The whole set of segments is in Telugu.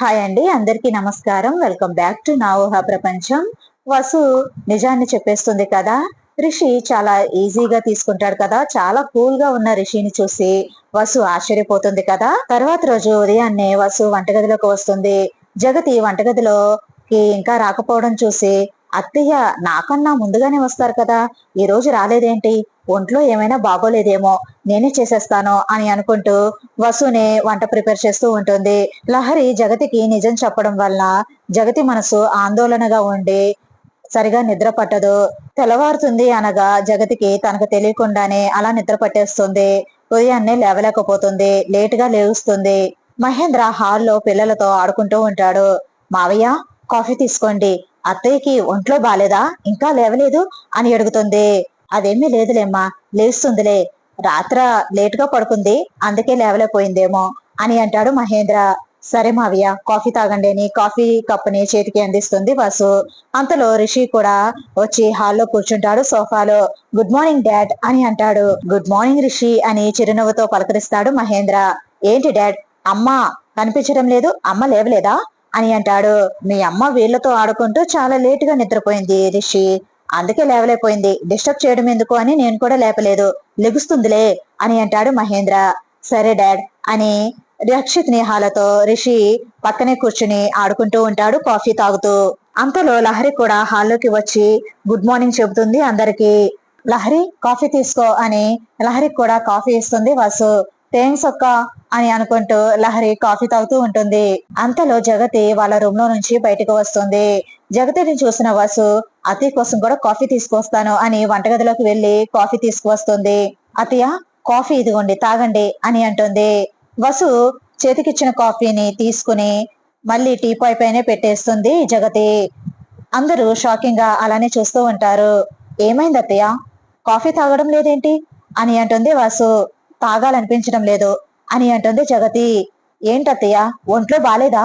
హాయ్ అండి అందరికీ నమస్కారం. వెల్కమ్ బ్యాక్ టు నా ఊహ ప్రపంచం. వసు నిజాన్ని చెప్పేస్తుంది కదా. రిషి చాలా ఈజీగా తీసుకుంటాడు కదా. చాలా కూల్గా ఉన్న రిషిని చూసి వసు ఆశ్చర్యపోతుంది కదా. తర్వాత రోజు ఉదయాన్నే వసు వంటగదిలోకి వస్తుంది. జగతి వంటగదిలోకి ఇంకా రాకపోవడం చూసి అత్తయ్య నాకన్నా ముందుగానే వస్తారు కదా. ఈ రోజు రాలేదేంటి? ఒంట్లో ఏమైనా బాగోలేదేమో. నేనే చేసేస్తాను అని అనుకుంటూ వసునే వంట ప్రిపేర్ చేస్తూ ఉంటుంది. లహరి జగతికి నిజం చెప్పడం వల్ల జగతి మనసు ఆందోళనగా ఉండి సరిగా నిద్ర పట్టదు. తెల్లవారుతుంది అనగా జగతికి తనకు తెలియకుండానే అలా నిద్ర పట్టేస్తుంది. ఉదయాన్నే లేవలేకపోతుంది. లేటుగా లేవుస్తుంది మహేంద్ర హాల్లో పిల్లలతో ఆడుకుంటూ ఉంటాడు. మావయ్య కాఫీ తీసుకోండి. అత్తయ్యకి ఒంట్లో బాలేదా? ఇంకా లేవలేదు అని అడుగుతుంది. అదేమీ లేదులేమ్మా లేస్తుందిలే. రాత్ర లేటుగా పడుకుంది అందుకే లేవలేకపోయిందేమో అని అంటాడు మహేంద్ర. సరే మావయ్య కాఫీ తాగండి అని కాఫీ కప్పుని చేతికి అందిస్తుంది వాసు. అంతలో రిషి కూడా వచ్చి హాల్లో కూర్చుంటాడు సోఫాలో. గుడ్ మార్నింగ్ డాడ్ అని అంటాడు. గుడ్ మార్నింగ్ రిషి అని చిరునవ్వుతో పలకరిస్తాడు మహేంద్ర. ఏంటి డాడ్ అమ్మ కనిపించడం లేదు అమ్మ లేవలేదా? అని అంటాడు. మీ అమ్మ వీళ్ళతో ఆడుకుంటూ చాలా లేటుగా నిద్రపోయింది రిషి. అందుకే లేవలేపోయింది డిస్టర్బ్ చేయడం ఎందుకు అని నేను కూడా లేపలేదు. లెగుస్తుందిలే అని అంటాడు మహేంద్ర. సరే డాడ్ అని రక్షిత్ నేహాలతో రిషి పక్కనే కూర్చుని ఆడుకుంటూ ఉంటాడు కాఫీ తాగుతూ. అంతలో లహరి కూడా హాల్లోకి వచ్చి గుడ్ మార్నింగ్ చెబుతుంది అందరికి. లహరి కాఫీ తీసుకో అని లహరికి కూడా కాఫీ ఇస్తుంది వాసు. థ్యాంక్స్ అక్క అని అనుకుంటూ లహరి కాఫీ తాగుతూ ఉంటుంది. అంతలో జగతి వాళ్ళ రూమ్లో నుంచి బయటకు వస్తుంది. జగతిని చూసిన వాసు అతి కోసం కూడా కాఫీ తీసుకొస్తాను అని వంటగదిలోకి వెళ్ళి కాఫీ తీసుకువస్తుంది. అతయ్య కాఫీ ఇదిగోండి తాగండి అని అంటుంది. వసు చేతికిచ్చిన కాఫీని తీసుకుని మళ్ళీ టీ పాయ్ పైనే పెట్టేస్తుంది జగతి. అందరూ షాకింగ్గా అలానే చూస్తూ ఉంటారు. ఏమైంది అత్తయ్య కాఫీ తాగడం లేదేంటి? అని అంటుంది వాసు. తాగాలనిపించడం లేదు అని అంటుంది జగతి. ఏంటత్తయ్య ఒంట్లో బాలేదా?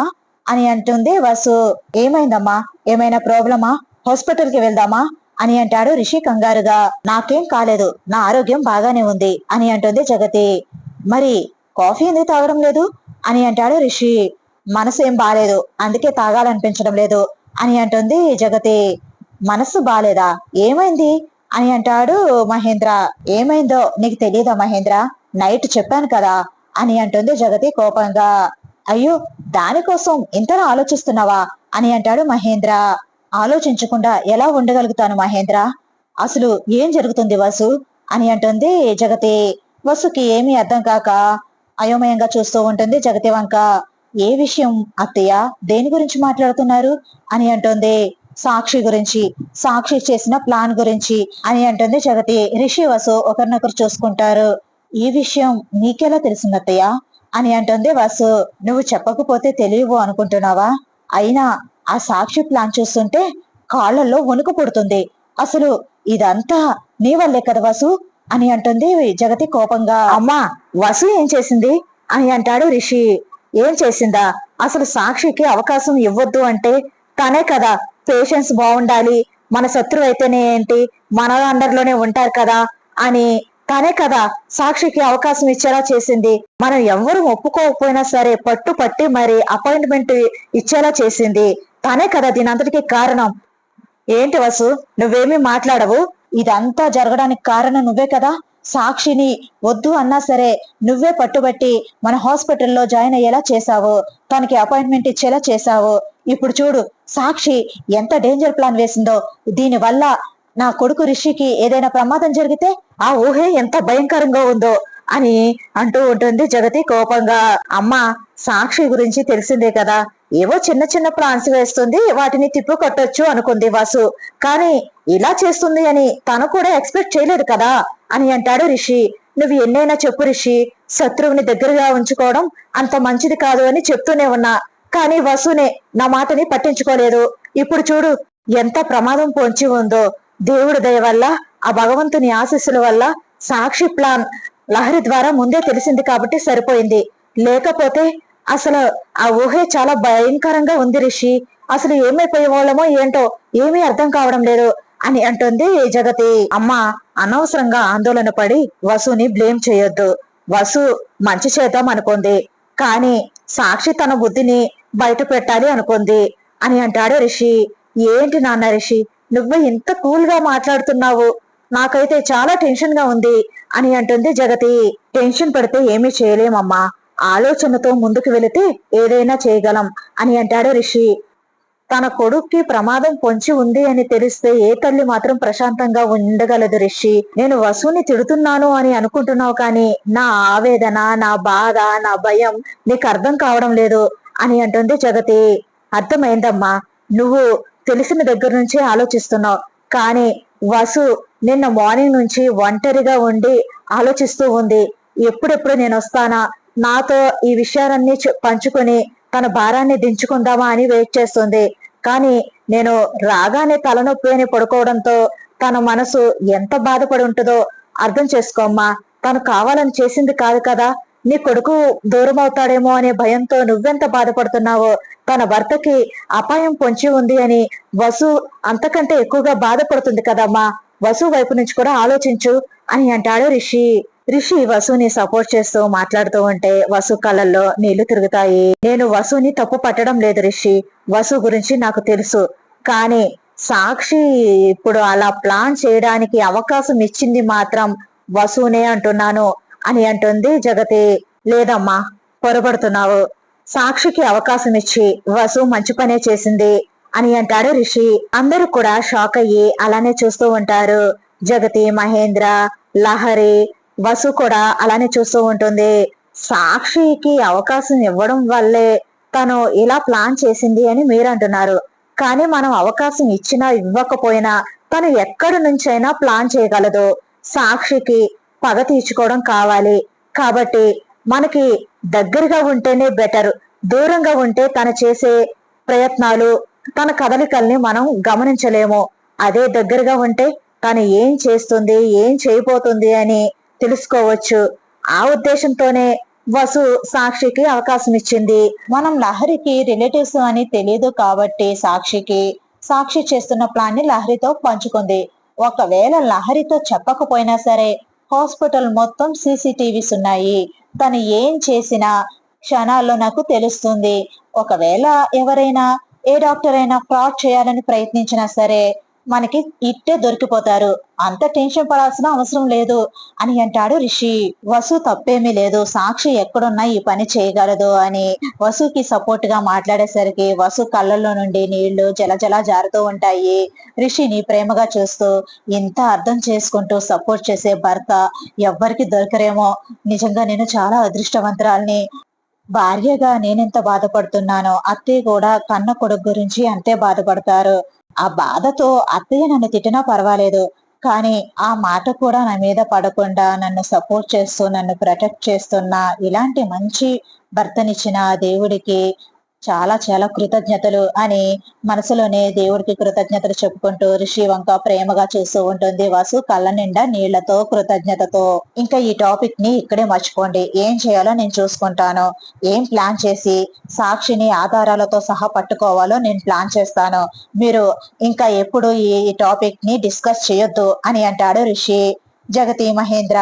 అని అంటుంది వసు. ఏమైందమ్మా? ఏమైనా ప్రాబ్లమా? హాస్పిటల్కి వెళ్దామా? అని అంటాడు రిషి కంగారుగా. నాకేం కాలేదు నా ఆరోగ్యం బాగానే ఉంది అని అంటుంది జగతి. మరి కాఫీ ఎందుకు తాగడం లేదు? అని అంటాడు రిషి. మనసు ఏం బాలేదు అందుకే తాగాలనిపించడం లేదు అని అంటుంది జగతి. మనసు బాలేదా? ఏమైంది? అని అంటాడు మహేంద్ర. ఏమైందో నీకు తెలియదా మహేంద్ర? నైట్ చెప్పాను కదా అని అంటుంది జగతి కోపంగా. అయ్యో దానికోసం ఇంతలా ఆలోచిస్తున్నావా అని అంటాడు మహేంద్ర. ఆలోచించకుండా ఎలా ఉండగలుగుతాను మహేంద్ర? అసలు ఏం జరుగుతుంది వసు? అని అంటుంది జగతి. వసుకి ఏమీ అర్థం కాక అయోమయంగా చూస్తూ ఉంటుంది జగతి వంక. ఏ విషయం అత్తయ్య? దేని గురించి మాట్లాడుతున్నారు? అని అంటుంది. సాక్షి గురించి సాక్షి చేసిన ప్లాన్ గురించి అని అంటుంది జగతి. రిషి వసు ఒకరినొకరు చూసుకుంటారు. ఈ విషయం నీకెలా తెలిసిందత్తయ్య అని అంటుంది వాసు. నువ్వు చెప్పకపోతే తెలియవు అనుకుంటున్నావా? అయినా ఆ సాక్షి ప్లాన్ చూస్తుంటే కాళ్ళల్లో వణుకు పుడుతుంది. అసలు ఇదంతా నీ వల్లే కదా వసు? అని అంటుంది జగతి కోపంగా. అమ్మా వసు ఏం చేసింది? అని అంటాడు రిషి. ఏం చేసిందా? అసలు సాక్షికి అవకాశం ఇవ్వద్దు అంటే తనే కదా పేషెన్స్ బాగుండాలి మన శత్రువు అయితేనే ఏంటి? మన అండర్లోనే ఉంటారు కదా అని తనే కదా సాక్షికి అవకాశం ఇచ్చేలా చేసింది. మనం ఎవ్వరూ ఒప్పుకోకపోయినా సరే పట్టు పట్టి మరి అపాయింట్మెంట్ ఇచ్చేలా చేసింది. తనే కదా దీని అంతటికి కారణం. ఏంటి వసు నువ్వేమీ మాట్లాడవు? ఇదంతా జరగడానికి కారణం నువ్వే కదా. సాక్షిని వద్దు అన్నా సరే నువ్వే పట్టుబట్టి మన హాస్పిటల్లో జాయిన్ అయ్యేలా చేశావు. తనకి అపాయింట్మెంట్ ఇచ్చేలా చేశావు. ఇప్పుడు చూడు సాక్షి ఎంత డేంజర్ ప్లాన్ వేసిందో. దీని వల్ల నా కొడుకు రిషికి ఏదైనా ప్రమాదం జరిగితే ఆ ఊహే ఎంత భయంకరంగా ఉందో అని అంటూ ఉంటుంది జగతి కోపంగా. అమ్మ సాక్షి గురించి తెలిసిందే కదా. ఏవో చిన్న చిన్న ప్లాన్స్ వేస్తుంది వాటిని తిప్పు కొట్టొచ్చు అనుకుంది వాసు. కానీ ఇలా చేస్తుంది అని తను కూడా ఎక్స్పెక్ట్ చేయలేదు కదా అని అంటాడు రిషి. నువ్వు ఎన్నైనా చెప్పు రిషి శత్రువుని దగ్గరగా ఉంచుకోవడం అంత మంచిది కాదు అని చెప్తూనే ఉన్నా. కానీ వసునే నా మాటని పట్టించుకోలేదు. ఇప్పుడు చూడు ఎంత ప్రమాదం పొంచి ఉందో. దేవుడి దయ వల్ల ఆ భగవంతుని ఆశీస్సుల వల్ల సాక్షి ప్లాన్ లహరి ద్వారా ముందే తెలిసింది కాబట్టి సరిపోయింది. లేకపోతే అసలు ఆ ఊహే చాలా భయంకరంగా ఉంది రిషి. అసలు ఏమైపోయే వాళ్ళమో ఏంటో ఏమీ అర్థం కావడం లేదు అని అంటుంది జగతి. అమ్మ అనవసరంగా ఆందోళన పడి వసుని బ్లేమ్ చేయొద్దు. వసు మంచి చేద్దాం అనుకుంది. కానీ సాక్షి తన బుద్ధిని బయట పెట్టాలి అనుకుంది అని అంటాడు రిషి. ఏంటి నాన్న రిషి? నువ్వు ఇంత కూల్గా మాట్లాడుతున్నావు. నాకైతే చాలా టెన్షన్గా ఉంది అని అంటుంది జగతి. టెన్షన్ పడితే ఏమీ చేయలేమమ్మా. ఆలోచనతో ముందుకు వెళితే ఏదైనా చేయగలం అని అంటాడు రిషి. తన కొడుక్కి ప్రమాదం పొంచి ఉంది అని తెలిస్తే ఏ తల్లి మాత్రం ప్రశాంతంగా ఉండగలదు రిషి. నేను వసుని తిడుతున్నాను అని అనుకుంటున్నావు కానీ నా ఆవేదన నా బాధ నా భయం నీకు అర్థం కావడం లేదు అని అంటుంది జగతి. అర్థమైందమ్మా. నువ్వు తెలిసిన దగ్గర నుంచి ఆలోచిస్తున్నావు. కానీ వసు నిన్న మార్నింగ్ నుంచి ఒంటరిగా ఉండి ఆలోచిస్తూ ఉంది. ఎప్పుడెప్పుడు నేను వస్తానా? నాతో ఈ విషయాలన్నీ చె- పంచుకొని తన భారాన్ని దించుకుందామా అని వెయిట్ చేస్తుంది. కానీ నేను రాగానే తలనొప్పి అని పడుకోవడంతో తన మనసు ఎంత బాధపడి ఉంటుందో అర్థం చేసుకోమ్మా తను కావాలని చేసింది కాదు కదా. నీ కొడుకు దూరం అవుతాడేమో అనే భయంతో నువ్వెంత బాధపడుతున్నావో తన భర్తకి అపాయం పొంచి ఉంది అని వసు అంతకంటే ఎక్కువగా బాధపడుతుంది కదమ్మా. వసు వైపు నుంచి కూడా ఆలోచించు అని అంటాడు రిషి. రిషి వసుని సపోర్ట్ చేస్తూ మాట్లాడుతూ ఉంటే వసు కళ్ళల్లో నీళ్ళు తిరుగుతాయి. నేను వసుని తప్పు పట్టడం లేదు రిషి. వసు గురించి నాకు తెలుసు. కానీ సాక్షి ఇప్పుడు అలా ప్లాన్ చేయడానికి అవకాశం ఇచ్చింది మాత్రం వసునే అంటున్నాను. అని అంటుంది జగతి లేదమ్మా పొరపడుతున్నావు. సాక్షికి అవకాశం ఇచ్చి వసు మంచి పనే చేసింది అని అంటాడు రిషి. అందరూ కూడా షాక్ అయ్యి అలానే చూస్తూ ఉంటారు. జగతి మహేంద్ర లహరి వసు కూడా అలానే చూస్తూ ఉంటుంది. సాక్షికి అవకాశం ఇవ్వడం వల్లే తను ఇలా ప్లాన్ చేసింది అని మీరు అంటున్నారు కానీ మనం అవకాశం ఇచ్చినా ఇవ్వకపోయినా తను ఎక్కడి నుంచైనా ప్లాన్ చేయగలదు. సాక్షికి పగ తీర్చుకోవడం కావాలి. కాబట్టి మనకి దగ్గరగా ఉంటేనే బెటర్ దూరంగా ఉంటే తను చేసే ప్రయత్నాలు తన కదలికల్ని మనం గమనించలేము. అదే దగ్గరగా ఉంటే తను ఏం చేస్తుంది ఏం చేయబోతుంది అని తెలుసుకోవచ్చు. ఆ ఉద్దేశంతోనే వసు సాక్షికి అవకాశం ఇచ్చింది. మనం లహరికి రిలేటివ్స్ అని తెలియదు కాబట్టి సాక్షికి సాక్షి చేస్తున్న ప్లాన్ని లహరితో పంచుకుంది. ఒకవేళ లహరితో చెప్పకపోయినా సరే హాస్పిటల్ మొత్తం సీసీటీవీస్ ఉన్నాయి. తను ఏం చేసినా క్షణాల్లో నాకు తెలుస్తుంది. ఒకవేళ ఎవరైనా ఏ డాక్టర్ అయినా ఫ్రాడ్ చేయాలని ప్రయత్నించినా సరే మనకి ఇట్టే దొరికిపోతారు. అంత టెన్షన్ పడాల్సిన అవసరం లేదు అని అంటాడు రిషి. వసు తప్పేమీ లేదు. సాక్షి ఎక్కడున్నా ఈ పని చేయగలదు అని వసుకి సపోర్ట్గా మాట్లాడేసరికి వసు కళ్ళల్లో నుండి నీళ్ళు జలజల జారుతూ ఉంటాయి. రిషిని ప్రేమగా చూస్తూ ఇంత అర్థం చేసుకుంటూ సపోర్ట్ చేసే భర్త ఎవ్వరికి దొరకరేమో. నిజంగా నేను చాలా అదృష్టవంతురాల్ని. భార్యగా నేనెంత బాధపడుతున్నానో అత్తయ్య కూడా కన్న కొడుకు గురించి అంతే బాధపడతారు. ఆ బాధతో అత్తయ్య నన్ను తిట్టినా పర్వాలేదు. కానీ ఆ మాట కూడా నా మీద పడకుండా నన్ను సపోర్ట్ చేస్తూ నన్ను ప్రొటెక్ట్ చేస్తున్న ఇలాంటి మంచి భర్తనిచ్చిన దేవుడికి చాలా చాలా కృతజ్ఞతలు అని మనసులోనే దేవుడికి కృతజ్ఞతలు చెప్పుకుంటూ ఋషి వంక ప్రేమగా చూస్తూ ఉంటుంది. వసు కళ్ళ నిండా నీళ్ళతో కృతజ్ఞతతో. ఇంకా ఈ టాపిక్ని ఇక్కడే మర్చిపోండి. ఏం చేయాలో నేను చూసుకుంటాను. ఏం ప్లాన్ చేసి సాక్షిని ఆధారాలతో సహా పట్టుకోవాలో నేను ప్లాన్ చేస్తాను. మీరు ఇంకా ఎప్పుడు ఈ టాపిక్ని డిస్కస్ చేయొద్దు అని అంటాడు ఋషి. జగతి మహేంద్ర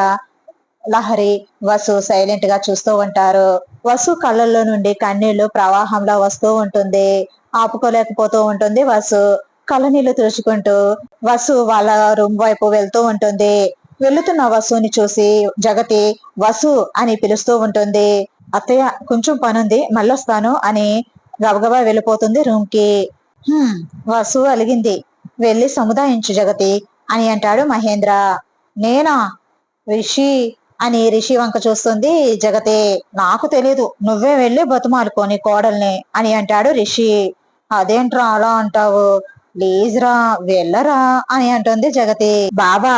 లహరి వసు సైలెంట్గా చూస్తూ ఉంటారు. వసు కళ్ళల్లో నుండి కన్నీళ్ళు ప్రవాహంలో వస్తూ ఉంటుంది. ఆపుకోలేకపోతూ ఉంటుంది వసు. కళ్ళనీళ్ళు తుడుచుకుంటూ వసు వాళ్ళ రూమ్ వైపు వెళ్తూ ఉంటుంది. వెళ్తున్న వసుని చూసి జగతి వసు అని పిలుస్తూ ఉంటుంది. అత్తయ్య కొంచెం పనుంది మళ్ళొస్తాను అని గబగబా వెళ్ళిపోతుంది రూమ్కి. వసు అలిగింది. వెళ్ళి సముదాయించు జగతి అని అంటాడు మహేంద్ర. నేనా? రిషి అని రిషి వంక చూస్తుంది. జగతే నాకు తెలియదు నువ్వే వెళ్ళి బతుమాలుకోని కోడల్ని అని అంటాడు రిషి. అదేంట్రా అలా అంటావు? ప్లీజ్ రా వెళ్ళరా అని అంటుంది జగతి. బాబా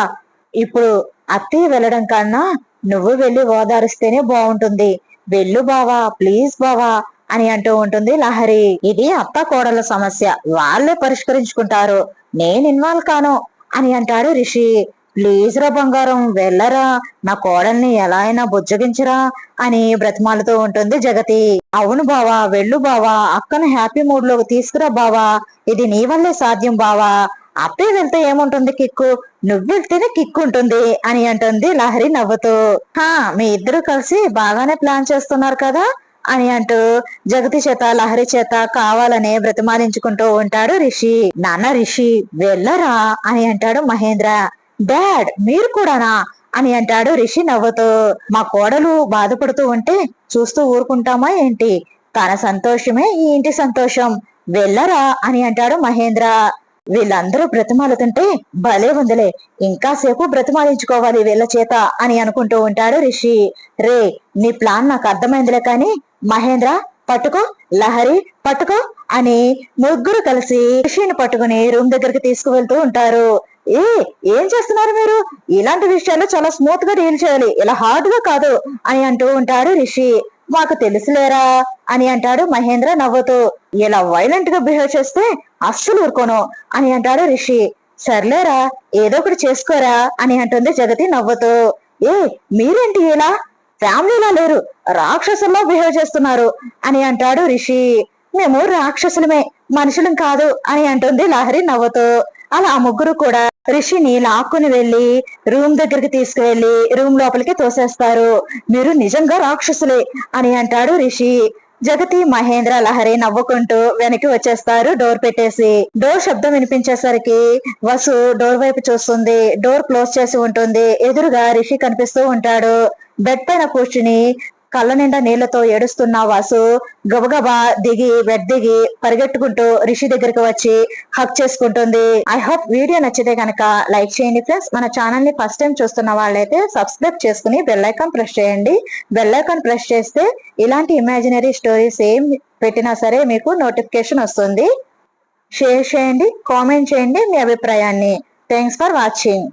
ఇప్పుడు అత్తయ్య వెళ్ళడం కన్నా నువ్వు వెళ్ళి ఓదారిస్తేనే బాగుంటుంది వెళ్ళు బావా ప్లీజ్ బావా అని అంటూ ఉంటుంది లహరి. ఇది అత్త కోడల సమస్య. వాళ్ళే పరిష్కరించుకుంటారు. నేను ఇన్వాల్వ్ కాను అని అంటాడు రిషి. ప్లీజ్ రా బంగారం వెళ్ళరా? నా కోడల్ని ఎలా అయినా బుజ్జగించరా? అని బ్రతిమాలుతూ ఉంటుంది జగతి. అవును బావా వెళ్ళు బావా అక్కను హ్యాపీ మూడ్లోకి తీసుకురా బావా. ఇది నీ వల్లే సాధ్యం బావా. అప్పే వెళ్తే ఏముంటుంది కిక్కు? నువ్వు వెళ్తేనే కిక్కు ఉంటుంది అని అంటుంది లహరి నవ్వుతూ. హా మీ ఇద్దరు కలిసి బాగానే ప్లాన్ చేస్తున్నారు కదా? అని అంటూ జగతి చేత లహరి చేత కావాలని బ్రతిమాలించుకుంటూ ఉంటాడు రిషి. నాన్న రిషి వెళ్ళరా? అని అంటాడు మహేంద్ర. డాడ్ మీరు కూడానా? అని అంటాడు రిషి నవ్వుతూ. మా కోడలు బాధపడుతూ ఉంటే చూస్తూ ఊరుకుంటామా ఏంటి? తన సంతోషమే ఈ ఇంటి సంతోషం. వెళ్ళరా అని అంటాడు మహేంద్ర. వీళ్ళందరూ బ్రతిమాలుతుంటే భలే ఉందిలే. ఇంకా సేపు బ్రతిమాలించుకోవాలి వీళ్ళ చేత అని అనుకుంటూ ఉంటాడు రిషి. రే నీ ప్లాన్ నాకు అర్థమైందిలే కానీ మహేంద్ర పట్టుకో లహరి పట్టుకో అని ముగ్గురు కలిసి రిషిని పట్టుకుని రూమ్ దగ్గరికి తీసుకువెళ్తూ ఉంటారు. ఏ ఏం చేస్తున్నారు మీరు? ఇలాంటి విషయాలు చాలా స్మూత్గా డీల్ చేయాలి. ఇలా హార్డ్గా కాదు అని అంటూ ఉంటాడు రిషి. మాకు తెలుసులేరా అని అంటాడు మహేంద్ర నవ్వుతూ. ఇలా వైలెంట్గా బిహేవ్ చేస్తే అస్సలు ఊరుకోను అని అంటాడు రిషి. సర్లేరా ఏదో ఒకటి చేసుకోరా అని అంటుంది జగతి నవ్వుతూ. ఏ మీరేంటి ఇలా? ఫ్యామిలీలా లేరు. రాక్షసుల్లో బిహేవ్ చేస్తున్నారు అని అంటాడు రిషి. మేము రాక్షసులమే మనుషులం కాదు అని అంటుంది లహరి నవ్వుతూ. అలా ఆ ముగ్గురు కూడా రిషిని లాక్కుని వెళ్ళి రూమ్ దగ్గరికి తీసుకువెళ్ళి రూమ్ లోపలికి తోసేస్తారు. మీరు నిజంగా రాక్షసులే అని అంటాడు రిషి. జగతి మహేంద్ర లహరి నవ్వుకుంటూ వెనక్కి వచ్చేస్తారు డోర్ పెట్టేసి. డోర్ శబ్దం వినిపించేసరికి వసు డోర్ వైపు చూస్తుంది. డోర్ క్లోజ్ చేసి ఉంటుంది. ఎదురుగా రిషి కనిపిస్తూ ఉంటాడు. బెడ్ పైన కూర్చుని కళ్ళ నిండా నీళ్ళతో ఏడుస్తున్న వాసు గబగబా దిగి వెద్దిగి దిగి పరిగెట్టుకుంటూ రిషి దగ్గరికి వచ్చి హక్ చేసుకుంటుంది. ఐ హోప్ వీడియో నచ్చితే కనుక లైక్ చేయండి ఫ్రెండ్స్. మన ఛానల్ని ఫస్ట్ టైం చూస్తున్న వాళ్ళైతే సబ్స్క్రైబ్ చేసుకుని బెల్లైకాన్ ప్రెస్ చేయండి. బెల్లైకాన్ ప్రెస్ చేస్తే ఇలాంటి ఇమాజినరీ స్టోరీస్ ఏం పెట్టినా సరే మీకు నోటిఫికేషన్ వస్తుంది. షేర్ చేయండి కామెంట్ చేయండి మీ అభిప్రాయాన్ని. Thanks for watching